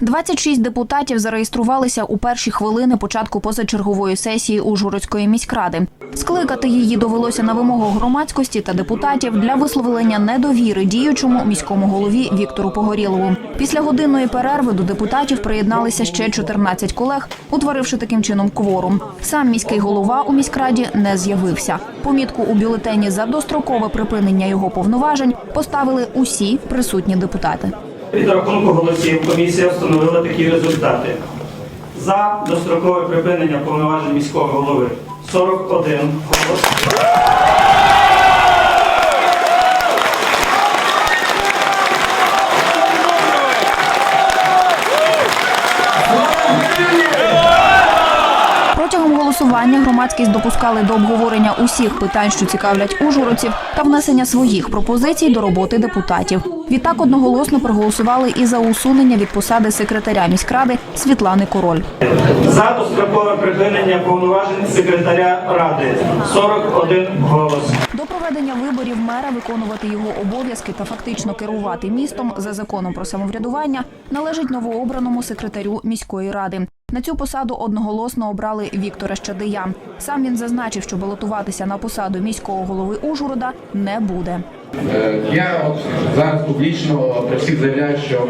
26 депутатів зареєструвалися у перші хвилини початку позачергової сесії Ужгородської міськради. Скликати її довелося на вимогу громадськості та депутатів для висловлення недовіри діючому міському голові Віктору Погорілову. Після годинної перерви до депутатів приєдналися ще 14 колег, утворивши таким чином кворум. Сам міський голова у міськраді не з'явився. Помітку у бюлетені за дострокове припинення його повноважень поставили усі присутні депутати. Під рахунку голосів комісія встановила такі результати. За дострокове припинення повноважень міського голови 41 голос. Протягом голосування громадськість допускали до обговорення усіх питань, що цікавлять ужгородців, та внесення своїх пропозицій до роботи депутатів. Відтак одноголосно проголосували і за усунення від посади секретаря міськради Світлани Король. За дострокове припинення повноважень секретаря ради 41 голос. До проведення виборів мера виконувати його обов'язки та фактично керувати містом за законом про самоврядування належить новообраному секретарю міської ради. На цю посаду одноголосно обрали Віктора Щадия. Сам він зазначив, що балотуватися на посаду міського голови Ужгорода не буде. Е, Я от зараз публічно при всіх заявляю, що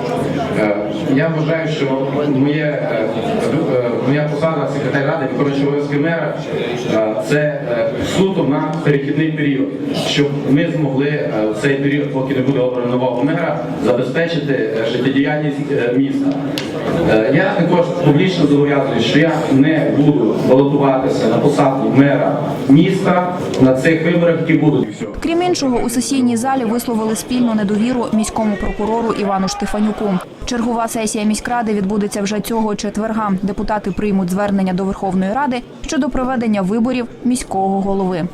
е, я вважаю, що моє, е, моя посада секретаря ради виконуючого обов'язки мера це суто на перехідний період, щоб ми змогли в цей період, поки не буде обрано нового мера, забезпечити життєдіяльність міста. Я також публічно зобов'язую, що я не буду балотуватися на посаду мера міста на цих виборах, які будуть. Крім іншого, у сесійній залі висловили спільну недовіру міському прокурору Івану Штефанюку. Чергова сесія міськради відбудеться вже цього четверга. Депутати приймуть звернення до Верховної Ради щодо проведення виборів міського голови.